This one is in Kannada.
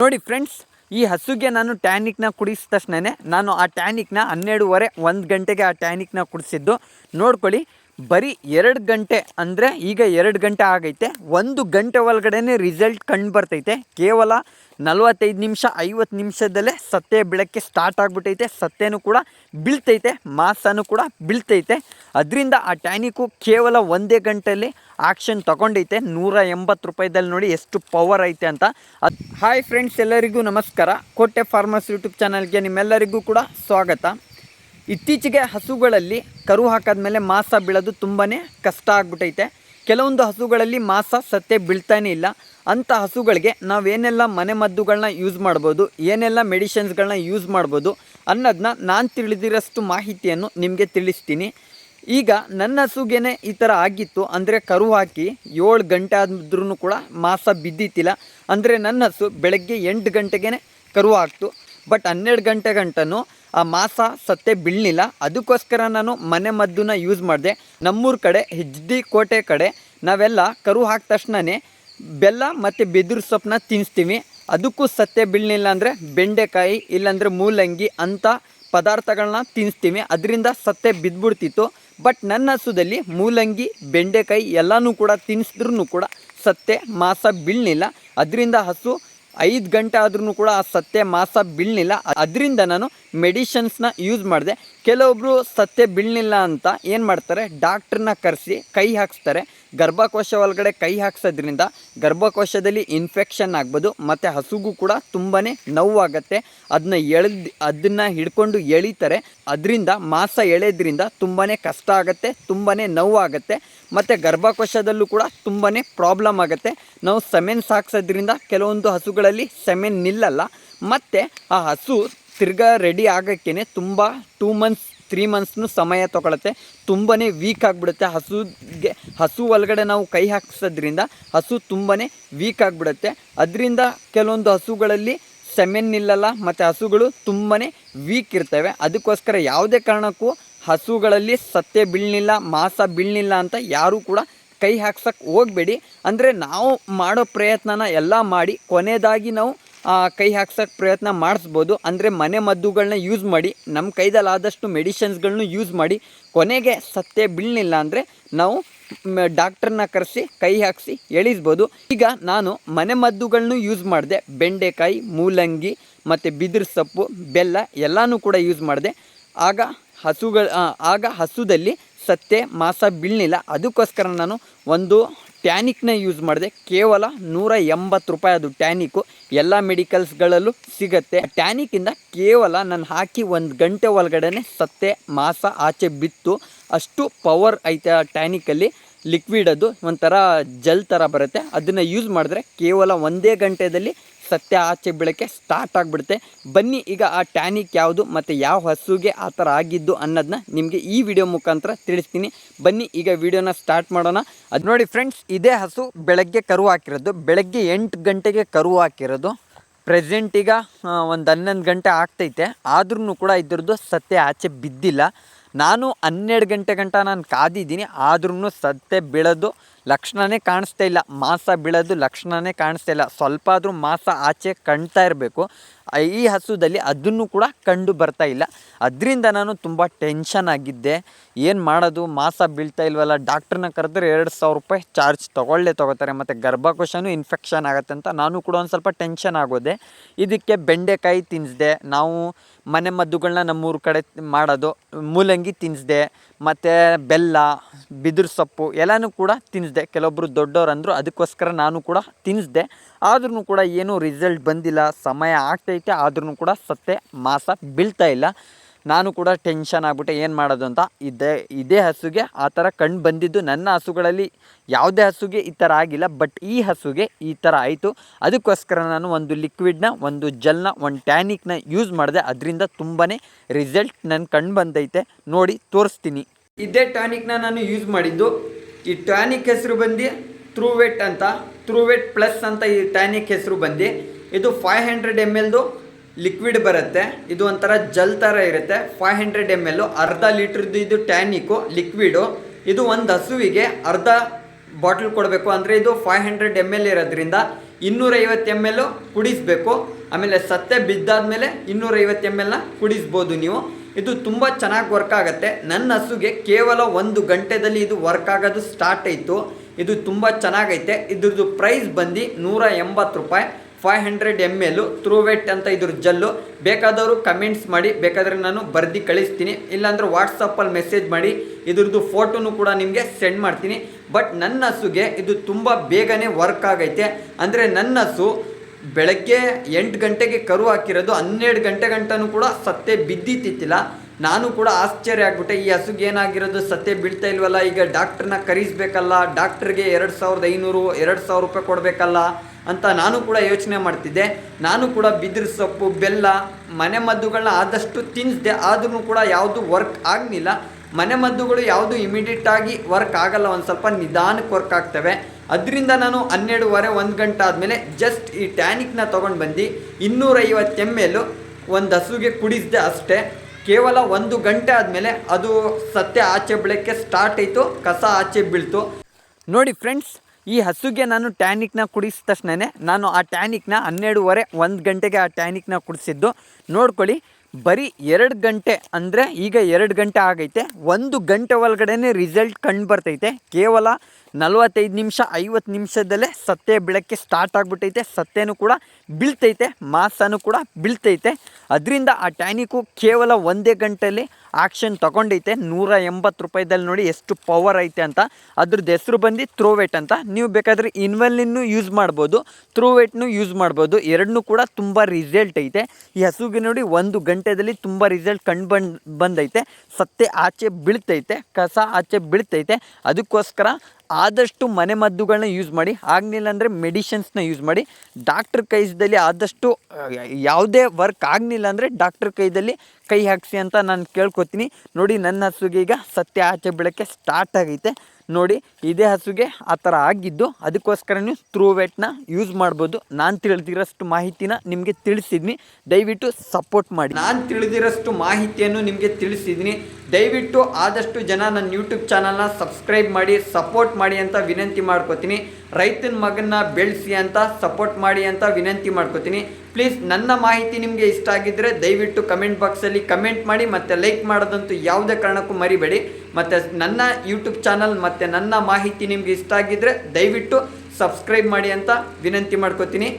ನೋಡಿ ಫ್ರೆಂಡ್ಸ್, ಈ ಹಸುಗೆ ನಾನು ಟ್ಯಾನಿಕ್ನ ಕುಡಿಸಿದ ತಕ್ಷಣನೇ ನಾನು ಆ ಟ್ಯಾನಿಕ್ನ ಹನ್ನೆರಡುವರೆ, ಒಂದು ಗಂಟೆಗೆ ಆ ಟ್ಯಾನಿಕ್ನ ಕುಡಿಸಿದ್ದು. ನೋಡ್ಕೊಳ್ಳಿ ಬರೀ ಎರಡು ಗಂಟೆ ಅಂದರೆ ಈಗ ಎರಡು ಗಂಟೆ ಆಗೈತೆ. ಒಂದು ಗಂಟೆ ಒಳಗಡೆ ರಿಸಲ್ಟ್ ಕಂಡು ಬರ್ತೈತೆ. ಕೇವಲ ನಲ್ವತ್ತೈದು ನಿಮಿಷ, ಐವತ್ತು ನಿಮಿಷದಲ್ಲೇ ಸತ್ತೆ ಬೆಳಕ್ಕೆ ಸ್ಟಾರ್ಟ್ ಆಗಿಬಿಟ್ಟೈತೆ ಸತ್ತೆನೂ ಕೂಡ ಬೀಳ್ತೈತೆ, ಮಾಸನೂ ಕೂಡ ಬೀಳ್ತೈತೆ. ಅದರಿಂದ ಆ ಟ್ಯಾನಿಕು ಕೇವಲ ಒಂದೇ ಗಂಟೆಯಲ್ಲಿ ಆಕ್ಷನ್ ತಗೊಂಡೈತೆ. ನೂರ ಎಂಬತ್ತು ರೂಪಾಯಿದಲ್ಲಿ ನೋಡಿ ಎಷ್ಟು ಪವರ್ ಐತೆ ಅಂತ. ಹಾಯ್ ಫ್ರೆಂಡ್ಸ್ ಎಲ್ಲರಿಗೂ ನಮಸ್ಕಾರ. ಕೋಟೆ ಫಾರ್ಮರ್ಸ್ ಯೂಟ್ಯೂಬ್ ಚಾನಲ್ಗೆ ನಿಮ್ಮೆಲ್ಲರಿಗೂ ಕೂಡ ಸ್ವಾಗತ. ಇತ್ತೀಚೆಗೆ ಹಸುಗಳಲ್ಲಿ ಕರು ಹಾಕಾದ್ಮೇಲೆ ಮಾಸ ಬೀಳೋದು ತುಂಬಾ ಕಷ್ಟ ಆಗ್ಬಿಟ್ಟೈತೆ ಕೆಲವೊಂದು ಹಸುಗಳಲ್ಲಿ ಮಾಸ ಸತ್ತೆ ಬೀಳ್ತಾನೇ ಇಲ್ಲ. ಅಂಥ ಹಸುಗಳಿಗೆ ನಾವೇನೆಲ್ಲ ಮನೆ ಮದ್ದುಗಳನ್ನ ಯೂಸ್ ಮಾಡ್ಬೋದು, ಏನೆಲ್ಲ ಮೆಡಿಷನ್ಸ್ಗಳನ್ನ ಯೂಸ್ ಮಾಡ್ಬೋದು ಅನ್ನೋದನ್ನ ನಾನು ತಿಳಿದಿರೋಷ್ಟು ಮಾಹಿತಿಯನ್ನು ನಿಮಗೆ ತಿಳಿಸ್ತೀನಿ. ಈಗ ನನ್ನ ಹಸುಗೇನೆ ಈ ಥರ ಆಗಿತ್ತು, ಅಂದರೆ ಕರು ಹಾಕಿ ಏಳು ಗಂಟೆ ಆದ್ರೂ ಕೂಡ ಮಾಸ ಬಿದ್ದಿತ್ತಿಲ್ಲ. ಅಂದರೆ ನನ್ನ ಹಸು ಬೆಳಗ್ಗೆ ಎಂಟು ಗಂಟೆಗೆ ಕರು ಹಾಕ್ತು. ಬಟ್ ಹನ್ನೆರಡು ಗಂಟೆ ಗಂಟನು ಆ ಮಾಸ ಸತ್ತೆ ಬೀಳಲಿಲ್ಲ. ಅದಕ್ಕೋಸ್ಕರ ನಾನು ಮನೆ ಮದ್ದನ್ನ ಯೂಸ್ ಮಾಡಿದೆ. ನಮ್ಮೂರ ಕಡೆ, ಹಿಜ್ಜಿ ಕೋಟೆ ಕಡೆ ನಾವೆಲ್ಲ ಕರು ಹಾಕಿದ ತಕ್ಷಣವೇ ಬೆಲ್ಲ ಮತ್ತು ಬಿದಿರು ಸೊಪ್ಪನ್ನ ತಿನ್ನಿಸ್ತೀವಿ ಅದಕ್ಕೂ ಸತ್ತೆ ಬೀಳಲಿಲ್ಲ ಅಂದರೆ ಬೆಂಡೆಕಾಯಿ ಇಲ್ಲಾಂದರೆ ಮೂಲಂಗಿ ಅಂಥ ಪದಾರ್ಥಗಳನ್ನ ತಿನ್ನಿಸ್ತೀವಿ ಅದರಿಂದ ಸತ್ತೆ ಬಿದ್ದುಬಿಡ್ತಿತ್ತು ಬಟ್ ನನ್ನ ಹಸುದಲ್ಲಿ ಮೂಲಂಗಿ, ಬೆಂಡೆಕಾಯಿ ಎಲ್ಲನೂ ಕೂಡ ತಿನ್ನಿಸಿದ್ರೂ ಕೂಡ ಸತ್ತೆ ಮಾಸ ಬೀಳಲಿಲ್ಲ. ಅದರಿಂದ ಹಸು ಐದು ಗಂಟೆ ಆದ್ರೂ ಕೂಡ ಆ ಸತ್ಯ ಮಾಸ ಬೀಳಲಿಲ್ಲ. ಅದರಿಂದ ನಾನು ಮೆಡಿಷನ್ಸ್ನ ಯೂಸ್ ಮಾಡಿದೆ. ಕೆಲವೊಬ್ಬರು ಸತ್ಯ ಬೀಳಲಿಲ್ಲ ಅಂತ ಏನು ಮಾಡ್ತಾರೆ? ಡಾಕ್ಟ್ರನ್ನ ಕರೆಸಿ ಕೈ ಹಾಕ್ಸ್ತಾರೆ. ಗರ್ಭಕೋಶ ಒಳಗಡೆ ಕೈ ಹಾಕ್ಸೋದ್ರಿಂದ ಗರ್ಭಕೋಶದಲ್ಲಿ ಇನ್ಫೆಕ್ಷನ್ ಆಗ್ಬೋದು, ಮತ್ತು ಹಸುಗೂ ಕೂಡ ತುಂಬಾ ನೋವಾಗತ್ತೆ. ಅದನ್ನ ಎಳೆದು ಅದನ್ನು ಹಿಡ್ಕೊಂಡು ಎಳಿತಾರೆ. ಅದರಿಂದ ಮಾಸ ಎಳೆಯೋದ್ರಿಂದ ತುಂಬಾ ಕಷ್ಟ ಆಗುತ್ತೆ ತುಂಬಾ ನೋವಾಗತ್ತೆ, ಮತ್ತು ಗರ್ಭಕೋಶದಲ್ಲೂ ಕೂಡ ತುಂಬಾ ಪ್ರಾಬ್ಲಮ್ ಆಗುತ್ತೆ. ನಾವು ಸೆಮೆನ್ ಸಾಕ್ಸೋದ್ರಿಂದ ಕೆಲವೊಂದು ಹಸುಗಳಲ್ಲಿ ಸೆಮೆನ್ ನಿಲ್ಲಲ್ಲ, ಮತ್ತು ಆ ಹಸು ತಿರ್ಗಾ ರೆಡಿ ಆಗೋಕ್ಕೇ ತುಂಬ ಟೂ ಮಂತ್ಸ್ ತ್ರೀ ಮಂತ್ಸ್ನು ಸಮಯ ತೊಗೊಳುತ್ತೆ. ತುಂಬಾ ವೀಕ್ ಆಗಿಬಿಡುತ್ತೆ. ಹಸುಗೆ, ಹಸು ಒಳಗಡೆ ನಾವು ಕೈ ಹಾಕಿಸೋದ್ರಿಂದ ಹಸು ತುಂಬಾ ವೀಕ್ ಆಗಿಬಿಡುತ್ತೆ. ಅದರಿಂದ ಕೆಲವೊಂದು ಹಸುಗಳಲ್ಲಿ ಸೆಮೆನ್ ನಿಲ್ಲಲ್ಲ ಮತ್ತು ಹಸುಗಳು ತುಂಬಾ ವೀಕ್ ಇರ್ತವೆ. ಅದಕ್ಕೋಸ್ಕರ ಯಾವುದೇ ಕಾರಣಕ್ಕೂ ಹಸುಗಳಲ್ಲಿ ಸತ್ಯ ಬೀಳ್ನಿಲ್ಲ ಮಾಸ ಬೀಳ್ನಿಲ್ಲ ಅಂತ ಯಾರೂ ಕೂಡ ಕೈ ಹಾಕ್ಸಕ್ಕೆ ಹೋಗಬೇಡಿ. ಅಂದರೆ ನಾವು ಮಾಡೋ ಪ್ರಯತ್ನನ ಎಲ್ಲ ಮಾಡಿ ಕೊನೆಯದಾಗಿ ನಾವು ಕೈ ಹಾಕ್ಸೋಕ್ಕೆ ಪ್ರಯತ್ನ ಮಾಡಿಸ್ಬೋದು. ಅಂದರೆ ಮನೆ ಮದ್ದುಗಳನ್ನ ಯೂಸ್ ಮಾಡಿ ನಮ್ಮ ಕೈದಲ್ಲಾದಷ್ಟು ಮೆಡಿಷನ್ಸ್ಗಳನ್ನೂ ಯೂಸ್ ಮಾಡಿ, ಕೊನೆಗೆ ಸತ್ಯ ಬೀಳಲಿಲ್ಲ ಅಂದರೆ ನಾವು ಡಾಕ್ಟ್ರನ್ನ ಕರೆಸಿ, ಕೈ ಹಾಕಿಸಿ ಎಳಿಸ್ಬೋದು. ಈಗ ನಾನು ಮನೆ ಮದ್ದುಗಳನ್ನು ಯೂಸ್ ಮಾಡಿದೆ. ಬೆಂಡೆಕಾಯಿ, ಮೂಲಂಗಿ, ಮತ್ತು ಬಿದಿರು ಸೊಪ್ಪು, ಬೆಲ್ಲ ಎಲ್ಲನೂ ಕೂಡ ಯೂಸ್ ಮಾಡಿದೆ. ಆಗ ಹಸುಗಳ ಆಗ ಹಸುದಲ್ಲಿ ಸತ್ತೆ ಮಾಸ ಬೀಳಲಿಲ್ಲ. ಅದಕ್ಕೋಸ್ಕರ ನಾನು ಒಂದು ಟ್ಯಾನಿಕ್ನ ಯೂಸ್ ಮಾಡಿದೆ. ಕೇವಲ ನೂರ ಎಂಬತ್ತು ರೂಪಾಯಿ ಅದು ಟ್ಯಾನಿಕ್ಕು. ಎಲ್ಲ ಮೆಡಿಕಲ್ಸ್ಗಳಲ್ಲೂ ಸಿಗತ್ತೆ. ಟ್ಯಾನಿಕ್ಕಿಂದ ಕೇವಲ ನಾನು ಹಾಕಿ ಒಂದು ಗಂಟೆ ಒಳಗಡೆ ಸತ್ತೆ ಮಾಸ ಆಚೆ ಬಿತ್ತು. ಅಷ್ಟು ಪವರ್ ಐತೆ ಆ ಟ್ಯಾನಿಕಲ್ಲಿ ಲಿಕ್ವಿಡ್ ಅದು ಒಂಥರ ಜೆಲ್ ಥರ ಬರುತ್ತೆ. ಅದನ್ನು ಯೂಸ್ ಮಾಡಿದ್ರೆ ಕೇವಲ ಒಂದೇ ಗಂಟೆಯಲ್ಲಿ ಸತ್ಯ ಆಚೆ ಬೆಳಗ್ಗೆ ಸ್ಟಾರ್ಟ್ ಆಗಿಬಿಡುತ್ತೆ. ಬನ್ನಿ ಈಗ ಆ ಟ್ಯಾನಿಕ್ ಯಾವುದು ಮತ್ತು ಯಾವ ಹಸುಗೆ ಆ ಥರ ಆಗಿದ್ದು ಅನ್ನೋದನ್ನ ನಿಮಗೆ ಈ ವಿಡಿಯೋ ಮುಖಾಂತರ ತಿಳಿಸ್ತೀನಿ. ಬನ್ನಿ ಈಗ ವಿಡಿಯೋನ ಸ್ಟಾರ್ಟ್ ಮಾಡೋಣ. ಅದು ನೋಡಿ ಫ್ರೆಂಡ್ಸ್ ಇದೇ ಹಸು ಬೆಳಗ್ಗೆ ಕರು ಹಾಕಿರೋದು. ಬೆಳಗ್ಗೆ ಎಂಟು ಗಂಟೆಗೆ ಕರು ಹಾಕಿರೋದು. ಪ್ರೆಸೆಂಟ್ ಈಗ ಒಂದು ಹನ್ನೊಂದು ಗಂಟೆ ಆಗ್ತೈತೆ. ಆದ್ರೂ ಕೂಡ ಇದ್ರದ್ದು ಸತ್ಯ ಆಚೆ ಬಿದ್ದಿಲ್ಲ. ನಾನು ಹನ್ನೆರಡು ಗಂಟೆ ಗಂಟ ನಾನು ಕಾದಿದ್ದೀನಿ. ಆದ್ರೂ ಸತ್ಯ ಬೀಳೋದು ಲಕ್ಷಣನೇ ಕಾಣಿಸ್ತಾ ಇಲ್ಲ. ಮಾಸ ಬೀಳೋದು ಲಕ್ಷಣನೇ ಕಾಣಿಸ್ತಾ ಇಲ್ಲ. ಸ್ವಲ್ಪ ಆದರೂ ಮಾಸ ಆಚೆ ಕಾಣ್ತಾ ಇರಬೇಕು. ಈ ಹಸುದಲ್ಲಿ ಅದನ್ನು ಕೂಡ ಕಂಡು ಬರ್ತಾ ಇಲ್ಲ. ಅದರಿಂದ ನಾನು ತುಂಬ ಟೆನ್ಷನ್ ಆಗಿದ್ದೆ. ಏನು ಮಾಡೋದು? ಮಾಸ ಬೀಳ್ತಾ ಇಲ್ವಲ್ಲ? ಡಾಕ್ಟ್ರನ್ನ ಕರೆದ್ರೆ ಎರಡು ಸಾವಿರ ರೂಪಾಯಿ ಚಾರ್ಜ್ ತೊಗೊಳ್ಳೇ ತೊಗೋತಾರೆ. ಮತ್ತು ಗರ್ಭಕೋಶನೂ ಇನ್ಫೆಕ್ಷನ್ ಆಗುತ್ತೆ ಅಂತ ನಾನು ಕೂಡ ಒಂದು ಸ್ವಲ್ಪ ಟೆನ್ಷನ್ ಆಗೋದೆ. ಇದಕ್ಕೆ ಬೆಂಡೆಕಾಯಿ ತಿನ್ನಿಸ್ದೆ ನಾವು ಮನೆ ಮದ್ದುಗಳನ್ನ ನಮ್ಮೂರ ಕಡೆ ಮಾಡೋದು. ಮೂಲಂಗಿ ತಿನ್ನಿಸ್ದೆ ಮತ್ತು ಬೆಲ್ಲ, ಬಿದಿರು ಸೊಪ್ಪು ಎಲ್ಲನೂ ಕೂಡ ತಿನ್ನಿಸ್ದೆ ಕೆಲವೊಬ್ಬರು ದೊಡ್ಡವ್ರು ಅಂದರು ಅದಕ್ಕೋಸ್ಕರ ನಾನು ಕೂಡ ತಿನ್ನಿಸ್ದೆ ಆದ್ರೂ ಕೂಡ ಏನೂ ರಿಸಲ್ಟ್ ಬಂದಿಲ್ಲ. ಸಮಯ ಆಗ್ತೈತೆ ಆದ್ರೂ ಕೂಡ ಸತ್ತೆ ಮಾಸ ಬೀಳ್ತಾ ಇಲ್ಲ. ನಾನು ಕೂಡ ಟೆನ್ಷನ್ ಆಗಿಬಿಟ್ಟೆ, ಏನು ಮಾಡೋದು ಅಂತ. ಇದೇ ಇದೇ ಹಸುಗೆ ಆ ಥರ ಕಂಡು ಬಂದಿದ್ದು. ನನ್ನ ಹಸುಗಳಲ್ಲಿ ಯಾವುದೇ ಹಸುಗೆ ಈ ಥರ ಆಗಿಲ್ಲ, ಬಟ್ ಈ ಹಸುಗೆ ಈ ಥರ ಆಯಿತು. ಅದಕ್ಕೋಸ್ಕರ ನಾನು ಒಂದು ಲಿಕ್ವಿಡ್ನ ಒಂದು ಜೆಲ್ನ ಒಂದು ಟ್ಯಾನಿಕ್ನ ಯೂಸ್ ಮಾಡಿದೆ. ಅದರಿಂದ ತುಂಬಾ ರಿಸಲ್ಟ್ ನನ್ನ ಕಂಡು ಬಂದೈತೆ. ನೋಡಿ, ತೋರಿಸ್ತೀನಿ. ಇದೇ ಟಾನಿಕ್ನ ನಾನು ಯೂಸ್ ಮಾಡಿದ್ದು. ಈ ಟಾನಿಕ್ ಹೆಸರು ಬಂದು ತ್ರೂವೆಟ್ ಅಂತ. ತ್ರೂವೆಟ್ ಪ್ಲಸ್ ಅಂತ ಈ ಟಾನಿಕ್ ಹೆಸರು ಬಂದು. ಇದು ಫೈವ್ ಹಂಡ್ರೆಡ್ ಎಂ ಎಲ್ದು ಲಿಕ್ವಿಡ್ ಬರುತ್ತೆ. ಇದು ಒಂಥರ ಜಲ್ ಥರ ಇರುತ್ತೆ. ಫೈವ್ ಹಂಡ್ರೆಡ್ ಎಂ ಎಲ್ಲು ಅರ್ಧ ಲೀಟ್ರದ್ದು ಇದು ಟ್ಯಾನಿಕು ಲಿಕ್ವಿಡು ಇದು ಒಂದು ಹಸುವಿಗೆ ಅರ್ಧ ಬಾಟ್ಲ್ ಕೊಡಬೇಕು. ಅಂದರೆ ಇದು ಫೈವ್ ಹಂಡ್ರೆಡ್ ಎಂ ಎಲ್ ಇರೋದ್ರಿಂದ ಇನ್ನೂರೈವತ್ತು ಎಂ ಎಲ್ಲು ಕುಡಿಸ್ಬೇಕು. ಆಮೇಲೆ ಸತ್ತೆ ಬಿದ್ದಾದ್ಮೇಲೆ ಇನ್ನೂರೈವತ್ತು ಎಂ ಎಲ್ನ ಕುಡಿಸ್ಬೋದು ನೀವು. ಇದು ತುಂಬ ಚೆನ್ನಾಗಿ ವರ್ಕ್ ಆಗುತ್ತೆ. ನನ್ನ ಹಸುಗೆ ಕೇವಲ ಒಂದು ಗಂಟೆದಲ್ಲಿ ಇದು ವರ್ಕ್ ಆಗೋದು ಸ್ಟಾರ್ಟ್ ಆಯಿತು. ಇದು ತುಂಬ ಚೆನ್ನಾಗೈತೆ. ಇದ್ರದ್ದು ಪ್ರೈಸ್ ಬಂದು ನೂರ ಎಂಬತ್ತು ರೂಪಾಯಿ. Five hundred M L wet ಅಂತ ಇದ್ರ ಜಲ್ಲು. ಬೇಕಾದವರು ಕಮೆಂಟ್ಸ್ ಮಾಡಿ, ಬೇಕಾದರೆ ನಾನು ಬರ್ದು ಕಳಿಸ್ತೀನಿ. ಇಲ್ಲಾಂದ್ರೆ ವಾಟ್ಸಪ್ಪಲ್ಲಿ ಮೆಸೇಜ್ ಮಾಡಿ, ಇದ್ರದ್ದು ಫೋಟೋನು ಕೂಡ ನಿಮಗೆ ಸೆಂಡ್ ಮಾಡ್ತೀನಿ. ಬಟ್ ನನ್ನ ಹಸುಗೆ ಇದು ತುಂಬ ಬೇಗನೆ ವರ್ಕ್ ಆಗೈತೆ. ಅಂದರೆ ನನ್ನ ಹಸು ಬೆಳಗ್ಗೆ ಎಂಟು ಗಂಟೆಗೆ ಕರು ಹಾಕಿರೋದು, ಹನ್ನೆರಡು ಗಂಟೆ ಗಂಟನೂ ಕೂಡ ಸತ್ತೆ ಬಿದ್ದಿತ್ತಿಲ್ಲ ನಾನು ಕೂಡ ಆಶ್ಚರ್ಯ ಆಗ್ಬಿಟ್ಟೆ, ಈ ಹಸುಗೆ ಏನಾಗಿರೋದು? ಸತ್ತೆ ಬೀಳ್ತಾ ಇಲ್ವಲ್ಲ, ಈಗ ಡಾಕ್ಟ್ರನ್ನ ಕರೀಸ್ಬೇಕಲ್ಲ, ಡಾಕ್ಟ್ರಿಗೆ ಎರಡು ಸಾವಿರದ ಐನೂರು, ಎರಡು ಸಾವಿರ ರೂಪಾಯಿ ಕೊಡಬೇಕಲ್ಲ ಅಂತ ನಾನು ಕೂಡ ಯೋಚನೆ ಮಾಡ್ತಿದ್ದೆ. ನಾನು ಕೂಡ ಬಿದಿರು ಸೊಪ್ಪು, ಬೆಲ್ಲ, ಮನೆ ಮದ್ದುಗಳನ್ನ ಆದಷ್ಟು ತಿನ್ನಿಸ್ದೆ ಆದ್ರೂ ಕೂಡ ಯಾವುದು ವರ್ಕ್ ಆಗಲಿಲ್ಲ. ಮನೆ ಮದ್ದುಗಳು ಯಾವುದು ಇಮಿಡಿಯೇಟ್ ಆಗಿ ವರ್ಕ್ ಆಗಲ್ಲ, ಒಂದು ಸ್ವಲ್ಪ ನಿಧಾನಕ್ಕೆ ವರ್ಕ್ ಆಗ್ತವೆ. ಅದರಿಂದ ನಾನು ಹನ್ನೆರಡುವರೆ, ಒಂದು ಗಂಟೆ ಆದಮೇಲೆ ಜಸ್ಟ್ ಈ ಟ್ಯಾನಿಕ್ನ ತೊಗೊಂಡು ಬಂದು ಇನ್ನೂರೈವತ್ತು ಎಂ ಎಲ್ ಒಂದು ಹಸುಗೆ ಕುಡಿಸಿದೆ ಅಷ್ಟೇ. ಕೇವಲ ಒಂದು ಗಂಟೆ ಆದಮೇಲೆ ಅದು ಸತ್ಯ ಆಚೆ ಬೀಳೋಕ್ಕೆ ಸ್ಟಾರ್ಟ್ ಆಯಿತು, ಕಸ ಆಚೆ ಬೀಳ್ತು. ನೋಡಿ ಫ್ರೆಂಡ್ಸ್ ಈ ಹಸುಗೆ ನಾನು ಟ್ಯಾನಿಕ್ನ ಕುಡಿಸಿದ ತಕ್ಷಣವೇ ನಾನು ಆ ಟ್ಯಾನಿಕ್ನ ಹನ್ನೆರಡುವರೆ, ಒಂದು ಗಂಟೆಗೆ ಆ ಟ್ಯಾನಿಕ್ನ ಕುಡಿಸಿದ್ದು. ನೋಡ್ಕೊಳ್ಳಿ ಬರೀ ಎರಡು ಗಂಟೆ ಅಂದರೆ ಈಗ ಎರಡು ಗಂಟೆ ಆಗೈತೆ. ಒಂದು ಗಂಟೆ ಒಳಗಡೆ ರಿಸಲ್ಟ್ ಕಂಡು ಬರ್ತೈತೆ. ಕೇವಲ ನಲವತ್ತೈದು ನಿಮಿಷ, ಐವತ್ತು ನಿಮಿಷದಲ್ಲೇ ಸತ್ತೆ ಬೆಳಕ್ಕೆ ಸ್ಟಾರ್ಟ್ ಆಗಿಬಿಟ್ಟೈತೆ. ಸತ್ತೆನೂ ಕೂಡ ಬೀಳ್ತೈತೆ, ಮಾಸನೂ ಕೂಡ ಬೀಳ್ತೈತೆ. ಅದರಿಂದ ಆ ಟ್ಯಾನಿಕು ಕೇವಲ ಒಂದೇ ಗಂಟೆಯಲ್ಲಿ ಆಕ್ಷನ್ ತೊಗೊಂಡೈತೆ. ನೂರ ಎಂಬತ್ತು ರೂಪಾಯಿದಲ್ಲಿ ನೋಡಿ ಎಷ್ಟು ಪವರ್ ಐತೆ ಅಂತ. ಅದ್ರದ್ದು ಹೆಸರು ಬಂದು ಥ್ರೋವೇಟ್ ಅಂತ. ನೀವು ಬೇಕಾದರೆ ಇನ್ವೆಲ್ಲಿನೂ ಯೂಸ್ ಮಾಡ್ಬೋದು, ಥ್ರೋವೇಟ್ನು ಯೂಸ್ ಮಾಡ್ಬೋದು. ಎರಡನ್ನೂ ಕೂಡ ತುಂಬ ರಿಸಲ್ಟ್ ಐತೆ. ಈ ಹಸುಗೆ ನೋಡಿ ಒಂದು ಗಂಟೆದಲ್ಲಿ ತುಂಬ ರಿಸಲ್ಟ್ ಕಂಡು ಬಂದು, ಬಂದೈತೆ. ಸತ್ತೆ ಆಚೆ ಬೀಳ್ತೈತೆ, ಕಸ ಆಚೆ ಬೀಳ್ತೈತೆ. ಅದಕ್ಕೋಸ್ಕರ ಆದಷ್ಟು ಮನೆ ಮದ್ದುಗಳನ್ನ ಯೂಸ್ ಮಾಡಿ, ಆಗಲಿಲ್ಲ ಅಂದರೆ ಮೆಡಿಷನ್ಸ್ನ ಯೂಸ್ ಮಾಡಿ ಡಾಕ್ಟ್ರ್ ಕೈಸದಲ್ಲಿ ಆದಷ್ಟು ಯಾವುದೇ ವರ್ಕ್ ಆಗಲಿಲ್ಲ ಅಂದರೆ ಡಾಕ್ಟ್ರ್ ಕೈದಲ್ಲಿ ಕೈ ಹಾಕಿಸಿ ಅಂತ ನಾನು ಕೇಳ್ಕೊತೀನಿ. ನೋಡಿ, ನನ್ನ ಹಸುಗೆ ಈಗ ಸತ್ಯ ಆಚೆ ಬೆಳಕೆ ಸ್ಟಾರ್ಟ್ ಆಗೈತೆ. ನೋಡಿ, ಇದೇ ಹಸುಗೆ ಆ ಥರ ಆಗಿದ್ದು, ಅದಕ್ಕೋಸ್ಕರ ನೀವು ಥ್ರೂವೆಟ್ನ ಯೂಸ್ ಮಾಡ್ಬೋದು. ನಾನು ತಿಳಿದಿರೋಷ್ಟು ಮಾಹಿತಿನ ನಿಮಗೆ ತಿಳಿಸಿದ್ನಿ. ದಯವಿಟ್ಟು ಸಪೋರ್ಟ್ ಮಾಡಿ. ನಾನು ತಿಳಿದಿರೋಷ್ಟು ಮಾಹಿತಿಯನ್ನು ನಿಮಗೆ ತಿಳಿಸಿದ್ದೀನಿ ದಯವಿಟ್ಟು ಆದಷ್ಟು ಜನ ನನ್ನ ಯೂಟ್ಯೂಬ್ ಚಾನಲ್ನ ಸಬ್ಸ್ಕ್ರೈಬ್ ಮಾಡಿ ಸಪೋರ್ಟ್ ಮಾಡಿ ಅಂತ ವಿನಂತಿ ಮಾಡ್ಕೋತೀನಿ. ರೈತನ ಮಗನ್ನ ಬೆಳೆಸಿ ಅಂತ ಸಪೋರ್ಟ್ ಮಾಡಿ ಅಂತ ವಿನಂತಿ ಮಾಡ್ಕೋತೀನಿ. ಪ್ಲೀಸ್ ನನ್ನ ಮಾಹಿತಿ ನಿಮಗೆ ಇಷ್ಟ ಆಗಿದ್ದರೆ ದಯವಿಟ್ಟು ಕಮೆಂಟ್ ಬಾಕ್ಸಲ್ಲಿ ಕಮೆಂಟ್ ಮಾಡಿ ಮತ್ತು ಲೈಕ್ ಮಾಡೋದಂತೂ ಯಾವುದೇ ಕಾರಣಕ್ಕೂ ಮರಿಬೇಡಿ. ಮತ್ತು ನನ್ನ ಯೂಟ್ಯೂಬ್ ಚಾನಲ್ ಮತ್ತು ನನ್ನ ಮಾಹಿತಿ ನಿಮಗೆ ಇಷ್ಟ ಆಗಿದ್ದರೆ ದಯವಿಟ್ಟು ಸಬ್ಸ್ಕ್ರೈಬ್ ಮಾಡಿ ಅಂತ ವಿನಂತಿ ಮಾಡ್ಕೋತೀನಿ.